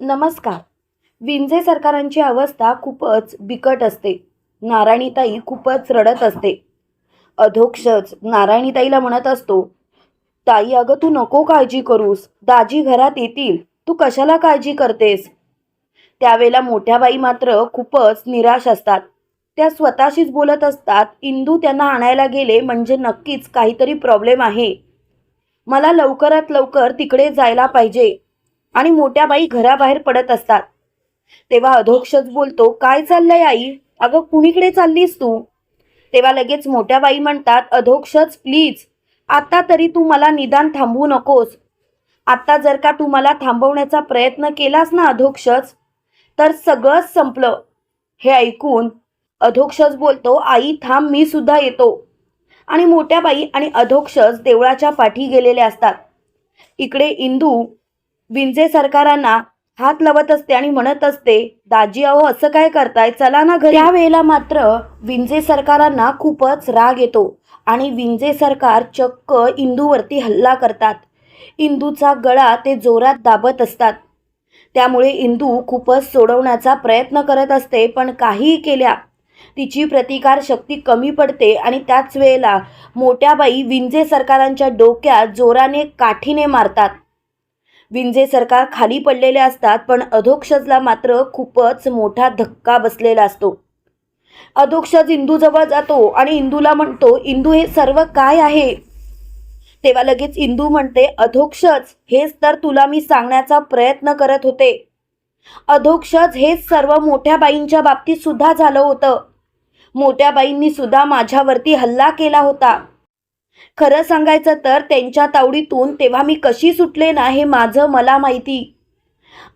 नमस्कार. विंझे सरकारांची अवस्था खूपच बिकट असते. नारायणीताई खूपच रडत असते. अधोक्षच नारायणीताईला म्हणत असतो ताई अगं तू नको काळजी करूस. दाजी घरात येतील. तू कशाला काळजी करतेस? त्यावेळेला मोठ्या बाई मात्र खूपच निराश असतात. त्या स्वतःशीच बोलत असतात इंदू त्यांना आणायला गेले म्हणजे नक्कीच काहीतरी प्रॉब्लेम आहे. मला लवकरात लवकर तिकडे जायला पाहिजे. आणि मोठ्या बाई घराबाहेर पडत असतात. तेव्हा अधोक्षच बोलतो काय चाललंय आई? अगं कुणीकडे चाललीस तू? तेव्हा लगेच मोठ्या बाई म्हणतात अधोक्षच प्लीज. आत्ता तरी तू मला निदान थांबवू नकोस. आत्ता जर का तू मला थांबवण्याचा प्रयत्न केलास ना अधोक्षच तर सगळंच संपलं. हे ऐकून अधोक्षच बोलतो आई थांब मी सुद्धा येतो. आणि मोठ्या बाई आणि अधोक्षच देवळाच्या पाठी गेलेले असतात. इकडे इंदू विंझे सरकारांना हात लावत असते आणि म्हणत असते दाजी अहो असं काय करताय? चला ना घरी. वेळेला मात्र विंजे सरकारांना खूपच राग येतो आणि विंजे सरकार चक्क इंदूवरती हल्ला करतात. इंदूचा गळा ते जोरात दाबत असतात. त्यामुळे इंदू खूपच सोडवण्याचा प्रयत्न करत असते पण काहीही केल्या तिची प्रतिकार शक्ती कमी पडते आणि त्याच वेळेला मोठ्या बाई विंजे सरकारांच्या डोक्यात जोराने काठीने मारतात. विंझे सरकार खाली पडलेले असतात पण अधोक्षजला मात्र खूपच मोठा धक्का बसलेला असतो. अधोक्षज इंदूजवळ जातो आणि इंदूला म्हणतो इंदू हे सर्व काय आहे? तेव्हा लगेच इंदू म्हणते अधोक्षज हेच तर तुला मी सांगण्याचा प्रयत्न करत होते. अधोक्षज हेच सर्व मोठ्या बाईंच्या बाबतीत सुद्धा झालं होतं. मोठ्या बाईंनी सुद्धा माझ्यावरती हल्ला केला होता. खरं सांगायचं तर त्यांच्या तावडीतून तेव्हा मी कशी सुटले ना हे माझं मला माहिती.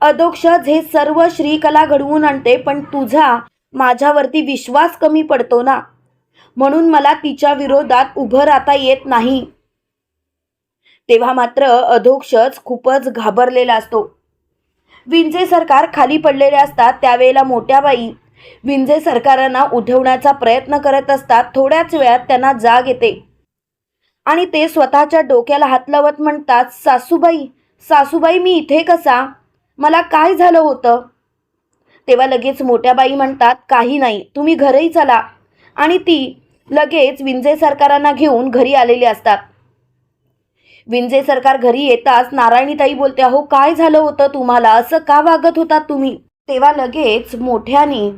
अधोक्षज हे सर्व श्रीकला घडवून आणते पण तुझा माझ्यावरती विश्वास कमी पडतो ना. म्हणून मला तिच्या विरोधात उभं राहता येत नाही. तेव्हा मात्र अधोक्षज खूपच घाबरलेला असतो. विंजे सरकार खाली पडलेले असतात त्यावेळेला मोठ्या बाई सरकारांना उठवण्याचा प्रयत्न करत असतात थोड्याच वेळात त्यांना जाग येते. आणि ते स्वतःच्या डोक्याला हात लावत म्हणतात सासूबाई सासूबाई मी इथे कसा? मला काय झालं होतं? तेव्हा लगेच मोठ्या बाई म्हणतात काही नाही तुम्ही घरही चला. आणि ती लगेच विंजे सरकारांना घेऊन घरी आलेली असतात. विंजे सरकार घरी येताच नारायणीताई बोलते अहो काय झालं होतं तुम्हाला? असं का वागत होता तुम्ही? तेव्हा लगेच मोठ्याने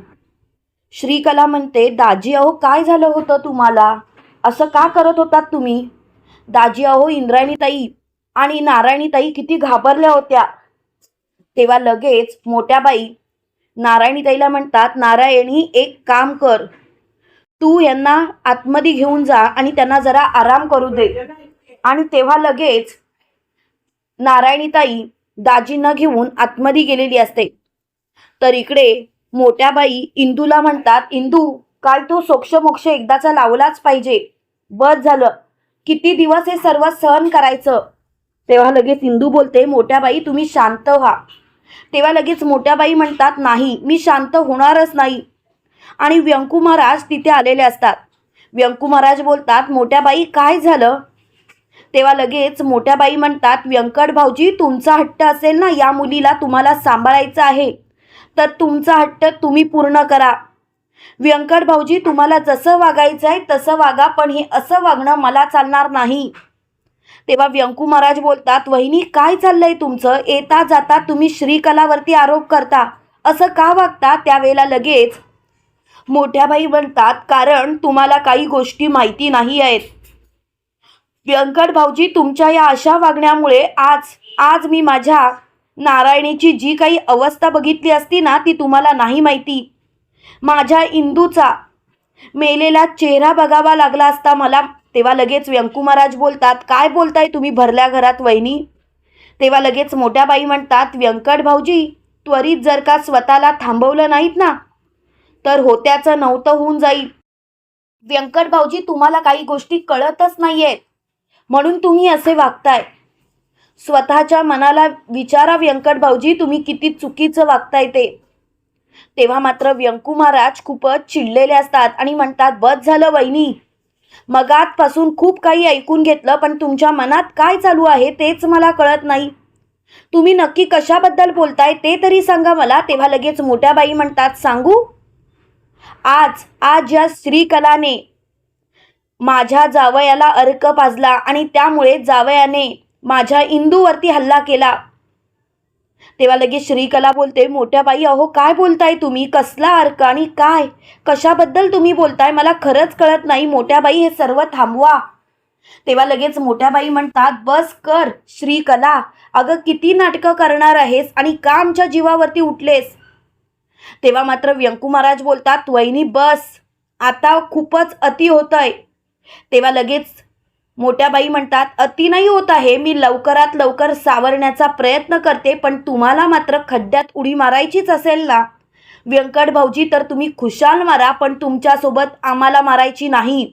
श्रीकला म्हणते दाजी अहो काय झालं होतं तुम्हाला? असं का करत होतात तुम्ही? दाजी अहो इंद्रायणीताई आणि नारायणीताई किती घाबरल्या होत्या. तेव्हा लगेच मोठ्या बाई नारायणीताईला म्हणतात नारायणी एक काम कर. तू यांना आतमध्ये घेऊन जा आणि त्यांना जरा आराम करू दे. आणि तेव्हा लगेच नारायणीताई दाजी न घेऊन आतमध्ये गेलेली असते. तर इकडे मोठ्या बाई इंदूला म्हणतात इंदू काल तो सोक्षमोक्ष एकदाचा लावलाच पाहिजे. बस झालं. किती दिवस हे सर्व सहन करायचं? तेव्हा लगेच इंदू बोलते मोठ्याबाई तुम्ही शांत व्हा. तेव्हा लगेच मोठ्याबाई म्हणतात नाही मी शांत होणारच नाही. आणि व्यंकू महाराज तिथे आलेले असतात. व्यंकू महाराज बोलतात मोठ्याबाई काय झालं? तेव्हा लगेच मोठ्याबाई म्हणतात व्यंकट भाऊजी तुमचा हट्ट असेल ना या मुलीला तुम्हाला सांभाळायचं आहे. तर तुमचा हट्ट तुम्ही पूर्ण करा. व्यंकट भाऊजी तुम्हाला जसं वागायचं आहे तसं वागा पण हे असं वागणं मला चालणार नाही. तेव्हा व्यंकू महाराज बोलतात वहिनी काय चाललंय तुमचं? येता जाता तुम्ही श्रीकलावरती आरोप करता. असं का वागता? त्यावेळेला लगेच मोठ्या भाई म्हणतात कारण तुम्हाला काही गोष्टी माहिती नाही आहेत. व्यंकट भाऊजी तुमच्या या अशा वागण्यामुळे आज आज मी माझ्या नारायणीची जी काही अवस्था बघितली असती ना ती तुम्हाला नाही माहिती. माझ्या इंदूचा मेलेला चेहरा बघावा लागला असता मला. तेव्हा लगेच व्यंकू महाराज बोलतात काय बोलताय तुम्ही भरल्या घरात वहिनी? तेव्हा लगेच मोठ्या बाई म्हणतात व्यंकट भाऊजी त्वरित जर का स्वतःला थांबवलं नाहीत ना तर होत्याचं नव्हतं होऊन जाईल. व्यंकट भाऊजी तुम्हाला काही गोष्टी कळतच नाही आहेत म्हणून तुम्ही असे वागताय. स्वतःच्या मनाला विचारा व्यंकट भाऊजी तुम्ही किती चुकीचं वागताय ते. तेव्हा मात्र व्यंकू महाराज खूपच चिडलेले असतात आणि म्हणतात बस झालं वहिनी. मगातपासून खूप काही ऐकून घेतलं पण तुमच्या मनात काय चालू आहे तेच मला कळत नाही. तुम्ही नक्की कशाबद्दल बोलताय ते तरी सांगा मला तेव्हा लगेच मोठ्या बाई म्हणतात सांगू? आज आज या श्रीकलाने माझ्या जावयाला अर्क पाजला आणि त्यामुळे जावयाने माझ्या इंदूवरती हल्ला केला. तेव्हा लगेच श्रीकला बोलते मोठ्या बाई अहो काय बोलताय तुम्ही? कसला अर्क आणि काय? कशाबद्दल तुम्ही बोलताय? मला खरंच कळत नाही. मोठ्या बाई हे सर्व थांबवा. तेव्हा लगेच मोठ्या बाई म्हणतात बस कर श्रीकला. अगं किती नाटकं करणार आहेस आणि का आमच्या जीवावरती उठलेस? तेव्हा मात्र व्यंकू महाराज बोलतात वहिनी बस. आता खूपच अति होतंय. तेव्हा लगेच मोठ्या बाई म्हणतात अति नाही होत आहे. मी लवकरात लवकर सावरण्याचा प्रयत्न करते पण तुम्हाला मात्र खड्ड्यात उडी मारायचीच असेल ना? व्यंकट भाऊजी तर तुम्ही खुशाल मारा पण तुमच्यासोबत आम्हाला मारायची नाही.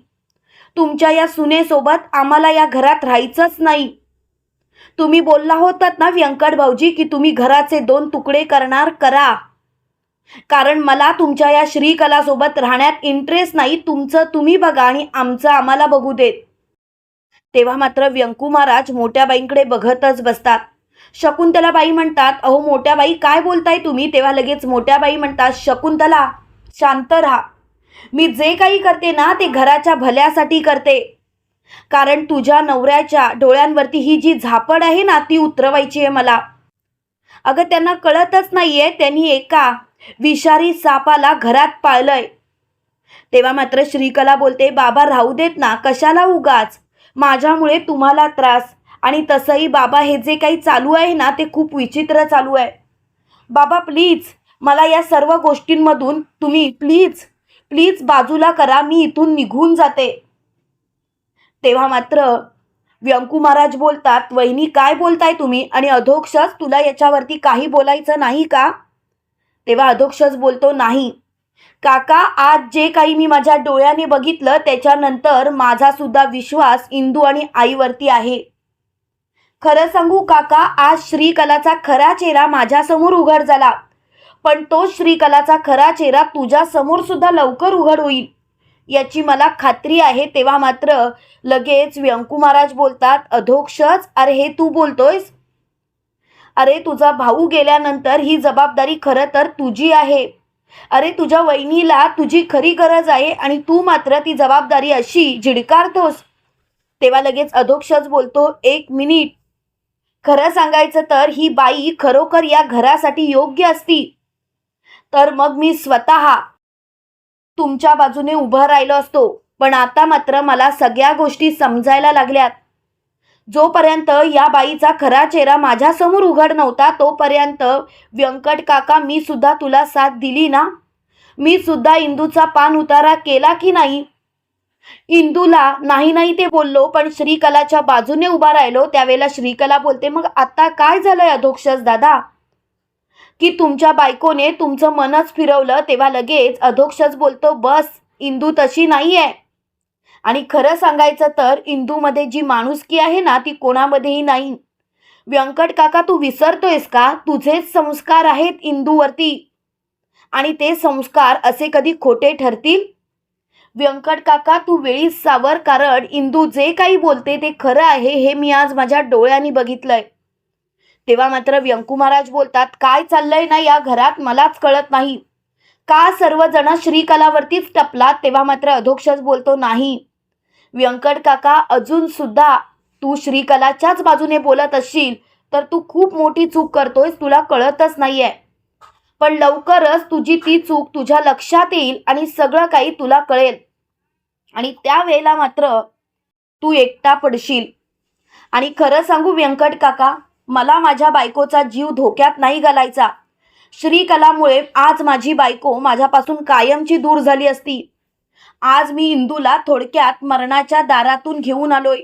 तुमच्या या सुनेसोबत आम्हाला या घरात राहायचंच नाही. तुम्ही बोलला होतात ना व्यंकट भाऊजी की तुम्ही घराचे दोन तुकडे करणार करा. कारण मला तुमच्या या श्रीकलासोबत राहण्यात इंटरेस्ट नाही. तुमचं तुम्ही बघा आणि आमचं आम्हाला बघू देत. तेव्हा मात्र व्यंकू महाराज मोठ्या बाईंकडे बघतच बसतात. शकुंतला बाई म्हणतात अहो मोठ्या बाई काय बोलताय तुम्ही? तेव्हा लगेच मोठ्या बाई म्हणतात शकुंतला शांत राहा. मी जे काही करते ना ते घराच्या भल्यासाठी करते. कारण तुझ्या नवऱ्याच्या डोळ्यांवरती ही जी झापड आहे ना ती उतरवायची आहे मला. अगं त्यांना कळतच नाहीये त्यांनी एका विषारी सापाला घरात पाळलंय. तेव्हा मात्र श्रीकला बोलते बाबा राहू देत ना कशाला उगाच? माझ्यामुळे तुम्हाला त्रास. आणि तसंही बाबा हे जे काही चालू आहे ना ते खूप विचित्र चालू आहे. बाबा प्लीज मला या सर्व गोष्टींमधून तुम्ही प्लीज प्लीज बाजूला करा मी इथून निघून जाते. तेव्हा मात्र व्यंकू महाराज बोलतात वहिनी काय बोलताय तुम्ही? आणि अधोक्षच तुला याच्यावरती काही बोलायचं नाही का? तेव्हा अधोक्षच बोलतो नाही काका आज जे काही मी माझ्या डोळ्याने बघितलं त्याच्यानंतर माझा सुद्धा विश्वास इंदू आणि आईवरती आहे. खरं सांगू काका आज श्रीकलाचा खरा चेहरा माझ्यासमोर उघड झाला. पण तो श्रीकलाचा खरा चेहरा तुझ्या समोर सुद्धा लवकर उघड होईल. याची मला खात्री आहे तेव्हा मात्र लगेच व्यंकू महाराज बोलतात अधोक्षच अरे हे तू बोलतोयस? अरे तुझा भाऊ गेल्यानंतर ही जबाबदारी खरं तर तुझी आहे. अरे तुझ्या वहिनीला तुझी खरी गरज आहे आणि तू मात्र ती जबाबदारी अशी झिडकारतोस तेव्हा लगेच अधोक्षच बोलतो एक मिनिट. खरं सांगायचं तर ही बाई खरोखर या घरासाठी योग्य असती. तर मग मी स्वतः तुमच्या बाजूने उभं राहिलो असतो. पण आता मात्र मला सगळ्या गोष्टी समजायला लागल्यात. जोपर्यंत या बाईचा खरा चेहरा माझ्यासमोर उघड नव्हता तोपर्यंत व्यंकट काका मी सुद्धा तुला साथ दिली ना? मी सुद्धा इंदूचा पान उतारा केला की नाही? इंदूला नाही नाही ते बोललो पण श्रीकलाच्या बाजूने उभा राहिलो. त्यावेळेला श्रीकला बोलते मग आता काय झालंय अधोक्षस दादा? की तुमच्या बायकोने तुमचं मनच फिरवलं तेव्हा लगेच अधोक्षस बोलतो बस इंदू तशी नाही आहे आणि खरं सांगायचं तर इंदूमध्ये जी माणुसकी आहे ना ती कोणामध्येही नाही. व्यंकट काका तू विसरतोयस का? तुझेच संस्कार आहेत इंदूवरती. आणि ते संस्कार असे कधी खोटे ठरतील? व्यंकट काका तू वेळीच सावर कारण इंदू जे काही बोलते ते खरं आहे हे मी आज माझ्या डोळ्यांनी बघितलंय. तेव्हा मात्र व्यंकू महाराज बोलतात काय चाललंय ना या घरात? मलाच कळत नाही. का सर्वजण श्रीकलावरतीच टपलात? तेव्हा मात्र अधोक्षच बोलतो नाही. व्यंकट काका अजून सुद्धा तू श्रीकलाच्याच बाजूने बोलत असशील तर तू खूप मोठी चूक करतोयस तुला कळतच नाहीये. पण लवकरच तुझी ती चूक तुझ्या लक्षात येईल आणि सगळं काही तुला कळेल. आणि त्यावेळेला मात्र तू एकटा पडशील. आणि खरं सांगू व्यंकट काका मला माझ्या बायकोचा जीव धोक्यात नाही घालायचा. श्रीकलामुळे आज माझी बायको माझ्यापासून कायमची दूर झाली असती. आज मी इंदूला थोडक्यात मरणाच्या दारातून घेऊन आलोय.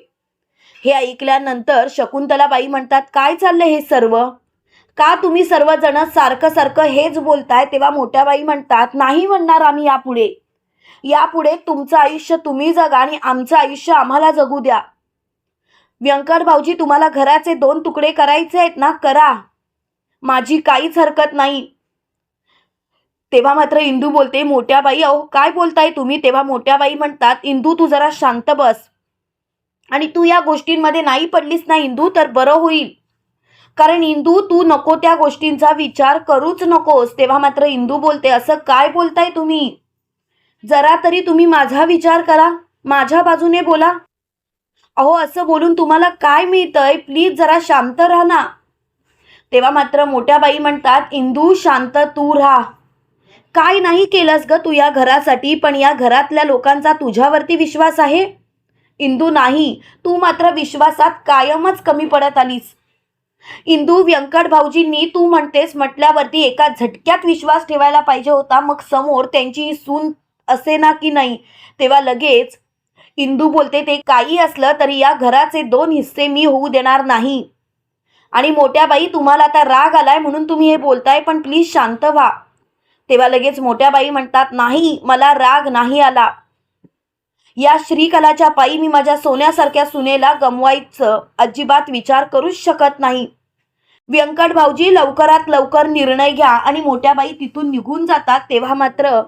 हे ऐकल्यानंतर शकुंतलाबाई म्हणतात काय चाललंय हे सर्व? का तुम्ही सर्वजण सारखं सारखं हेच बोलताय? तेव्हा मोठ्या बाई म्हणतात नाही म्हणणार आम्ही यापुढे. यापुढे तुमचं आयुष्य तुम्ही जगा आणि आमचं आयुष्य आम्हाला जगू द्या. व्यंकट भाऊजी तुम्हाला घराचे दोन तुकडे करायचे आहेत ना? करा. माझी काहीच हरकत नाही. तेव्हा मात्र इंदू बोलते मोठ्या बाई अहो काय बोलताय तुम्ही? तेव्हा मोठ्या बाई म्हणतात इंदू तू जरा शांत बस. आणि तू या गोष्टींमध्ये नाही पडलीस ना इंदू तर बरं होईल. कारण इंदू तू नको त्या गोष्टींचा विचार करूच नकोस. तेव्हा मात्र इंदू बोलते असं काय बोलताय तुम्ही? जरा तरी तुम्ही माझा विचार करा. माझ्या बाजूने बोला. अहो असं बोलून तुम्हाला काय मिळतंय? प्लीज जरा शांत राहा ना. तेव्हा मात्र मोठ्या बाई म्हणतात इंदू शांत तू राहा. काय नाही केलंस ग तू या घरासाठी पण या घरातल्या लोकांचा तुझ्यावरती विश्वास आहे? इंदू नाही तू मात्र विश्वासात कायमच कमी पडत आलीस. इंदू व्यंकट भाऊजींनी तू म्हणतेस म्हटल्यावरती एका झटक्यात विश्वास ठेवायला पाहिजे होता मग समोर त्यांची सून असे ना की नाही? तेव्हा लगेच इंदू बोलते ते काही असलं तरी या घराचे दोन हिस्से मी होऊ देणार नाही. आणि मोठ्या बाई तुम्हाला आता राग आलाय म्हणून तुम्ही हे बोलताय पण प्लीज शांत व्हा. तेव्हा लगेच मोठ्या बाई म्हणतात नाही मला राग नाही आला. या श्रीकलाच्या पायी मी माझ्या सोन्यासारख्या सुनेला गमवायचं अजिबात विचार करूच शकत नाही. व्यंकट भाऊजी लवकरात लवकर निर्णय घ्या आणि मोठ्या बाई तिथून निघून जातात तेव्हा मात्र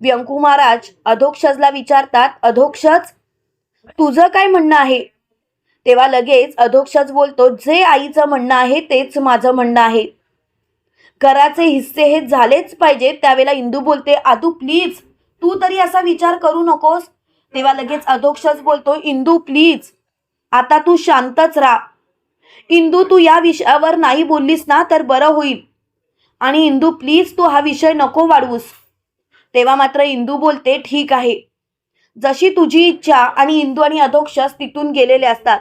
व्यंकू महाराज अधोक्षजला विचारतात अधोक्षज तुझं काय म्हणणं आहे? तेव्हा लगेच अधोक्षज बोलतो जे आईचं म्हणणं आहे तेच माझं म्हणणं आहे. कराचे हिस्से हे झालेच पाहिजे. त्यावेळेला इंदू बोलते आदू प्लीज तू तरी असा विचार करू नकोस. तेव्हा लगेच अधोक्षच बोलतो इंदू प्लीज आता तू शांतच राहा. इंदू तू या विषयावर नाही बोललीस ना तर बरं होईल. आणि इंदू प्लीज तू हा विषय नको वाढवूस. तेव्हा मात्र इंदू बोलते ठीक आहे. जशी तुझी इच्छा आणि इंदू आणि अधोक्षस तिथून गेलेले असतात.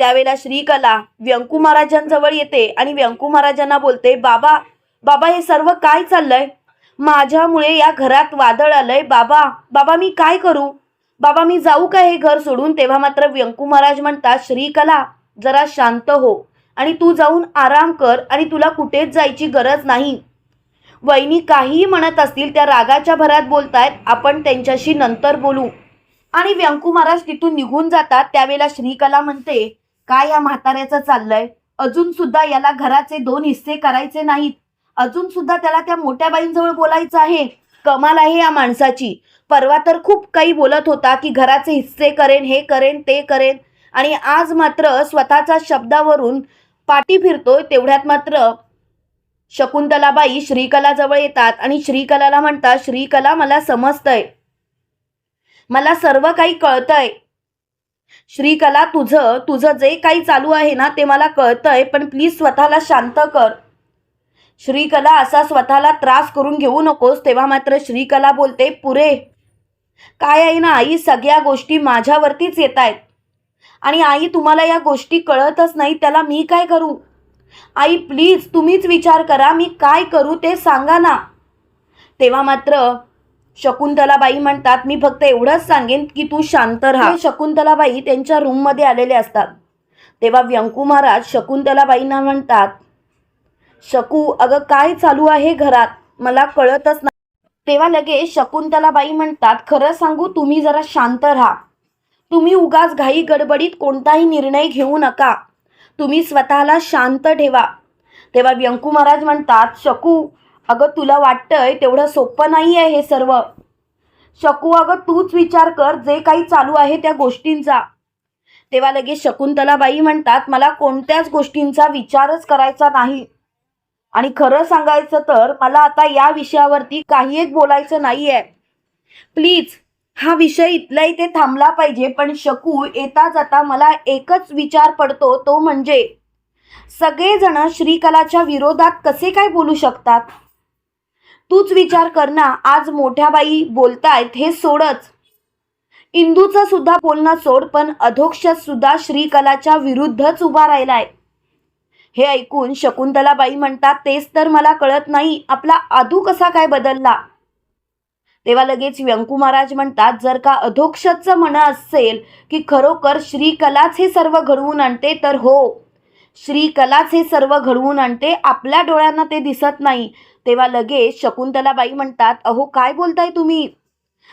त्यावेळेला श्रीकला व्यंकू महाराजांजवळ येते आणि व्यंकू महाराजांना बोलते बाबा बाबा हे सर्व काय चाललंय? माझ्यामुळे या घरात वादळ आलंय. बाबा बाबा मी काय करू? बाबा मी जाऊ का हे घर सोडून? तेव्हा मात्र व्यंकू महाराज म्हणतात श्रीकला जरा शांत हो आणि तू जाऊन आराम कर आणि तुला कुठेच जायची गरज नाही. वहिनी काहीही म्हणत असतील त्या रागाच्या भरात बोलतायत आपण त्यांच्याशी नंतर बोलू. आणि व्यंकू महाराज तिथून निघून जातात. त्यावेळेला श्रीकला म्हणते काय या म्हाताऱ्याचं चाललंय? अजून सुद्धा याला घराचे दोन हिस्से करायचे नाहीत. अजून सुद्धा त्याला त्या मोठ्या बाईंजवळ बोलायचं आहे. कमाल आहे या माणसाची. परवा तर खूप काही बोलत होता की घराचे हिस्से करेन हे करेन ते करेन. आणि आज मात्र स्वतःच्या शब्दावरून पाठी फिरतोय तेवढ्यात मात्र शकुंतलाबाई श्रीकलाजवळ येतात आणि श्रीकलाला म्हणतात श्रीकला मला समजतंय. मला सर्व काही कळतंय. श्रीकला तुझं तुझं जे काही चालू आहे ना ते मला कळतंय पण प्लीज स्वतःला शांत कर. श्रीकला असा स्वतःला त्रास करून घेऊ नकोस तेव्हा मात्र श्रीकला बोलते पुरे काय आहे ना आई सगळ्या गोष्टी माझ्यावरतीच येत आहेत. आणि आई तुम्हाला या गोष्टी कळतच नाही त्याला मी काय करू? आई प्लीज तुम्हीच विचार करा मी काय करू ते सांगा ना. तेव्हा मात्र शकुंतलाबाई म्हणतात मी फक्त एवढंच सांगेन की तू शांत राहा. शकुंतलाबाई त्यांच्या रूममध्ये आलेले असतात. तेव्हा व्यंकू महाराज शकुंतलाबाईंना म्हणतात शकू अगं काय चालू आहे घरात? मला कळतच नाही. तेव्हा लगेच शकुंतलाबाई म्हणतात खरं सांगू तुम्ही जरा शांत राहा. तुम्ही उगाच घाई गडबडीत कोणताही निर्णय घेऊ नका. तुम्ही स्वतःला शांत ठेवा. तेव्हा व्यंकू महाराज म्हणतात शकू अगं तुला वाटतंय तेवढं सोपं नाही आहे हे सर्व. शकू अगं तूच विचार कर जे काही चालू आहे त्या गोष्टींचा. तेव्हा लगेच शकुंतलाबाई म्हणतात मला कोणत्याच गोष्टींचा विचारच करायचा नाही. आणि खरं सांगायचं तर मला आता या विषयावरती काही एक बोलायचं नाही आहे प्लीज हा विषय इथला इथे थांबला पाहिजे पण शकू येता जाता मला एकच विचार पडतो तो म्हणजे सगळेजण श्रीकलाच्या विरोधात कसे काय बोलू शकतात? तूच विचार कर ना आज मोठ्या बाई बोलतायत हे सोडच. इंदूचं सुद्धा बोलणं सोड पण अधोक्ष सुद्धा श्रीकलाच्या विरुद्धच उभा राहिलाय. हे ऐकून शकुंतलाबाई म्हणतात तेच तर मला कळत नाही आपला आदू कसा काय बदलला? तेव्हा लगेच व्यंकू महाराज म्हणतात जर का अधोक्षचं म्हण असेल की खरोखर श्रीकलाच हे सर्व घडवून आणते तर हो. श्रीकलाच हे सर्व घडवून आणते आपल्या डोळ्यांना ते दिसत नाही. तेव्हा लगेच शकुंतलाबाई म्हणतात अहो काय बोलताय तुम्ही?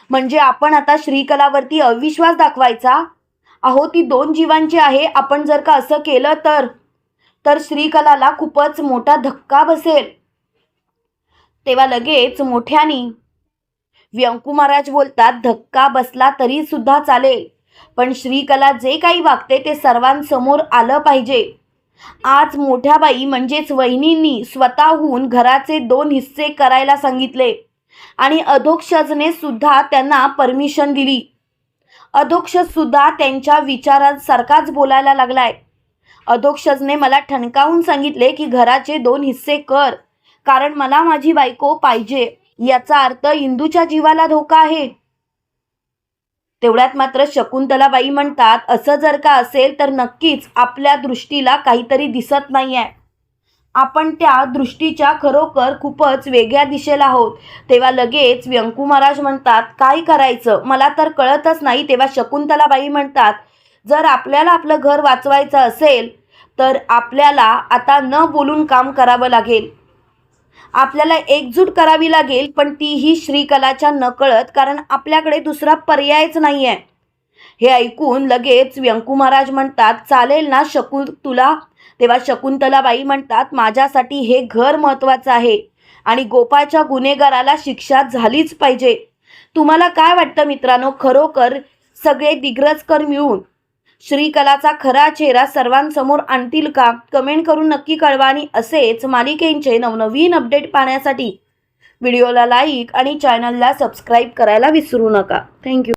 म्हणजे आपण आता श्रीकलावरती अविश्वास दाखवायचा? अहो ती दोन जीवांची आहे आपण जर का असं केलं तर? तर श्रीकलाला खूपच मोठा धक्का बसेल. तेव्हा लगेच मोठ्यानी व्यंकू महाराज बोलतात धक्का बसला तरी सुद्धा चालेल पण श्रीकला जे काही वागते ते सर्वांसमोर आलं पाहिजे. आज मोठ्या बाई म्हणजेच वहिनींनी स्वतःहून घराचे दोन हिस्से करायला सांगितले. आणि अधोक्षजने सुद्धा त्यांना परमिशन दिली. अधोक्षज सुद्धा त्यांच्या विचारांसारखाच बोलायला लागलाय. अधोक्षजने मला ठणकावून सांगितले की घराचे दोन हिस्से कर कारण मला माझी बायको पाहिजे. याचा अर्थ इंदूच्या जीवाला धोका आहे. तेवढ्यात मात्र शकुंतलाबाई म्हणतात असं जर का असेल तर नक्कीच आपल्या दृष्टीला काहीतरी दिसत नाही आहे आपण त्या दृष्टीच्या खरोखर खूपच वेगळ्या दिशेला आहोत. तेव्हा लगेच व्यंकू महाराज म्हणतात काय करायचं? मला तर कळतच नाही. तेव्हा शकुंतलाबाई म्हणतात जर आपल्याला आपलं घर वाचवायचं असेल तर आपल्याला आता न बोलून काम करावं लागेल. आपल्याला एकजूट करावी लागेल पण तीही श्रीकलाच्या नकळत कारण आपल्याकडे दुसरा पर्यायच नाही आहे हे ऐकून लगेच व्यंकू महाराज म्हणतात चालेल ना शकु तुला? तेव्हा शकुंतलाबाई म्हणतात माझ्यासाठी हे घर महत्त्वाचं आहे आणि गोपाच्या गुन्हेगाराला शिक्षा झालीच पाहिजे. तुम्हाला काय वाटतं मित्रांनो? खरोखर सगळे दिग्रजकर मिळून. श्रीकलाचा खरा चेहरा सर्वांसमोर आणतील का? कमेंट करून नक्की कळवा आणि असेच मालिकेंचे नवनवीन अपडेट पाहण्यासाठी व्हिडिओला लाईक आणि चॅनलला सबस्क्राईब करायला विसरू नका. थँक्यू.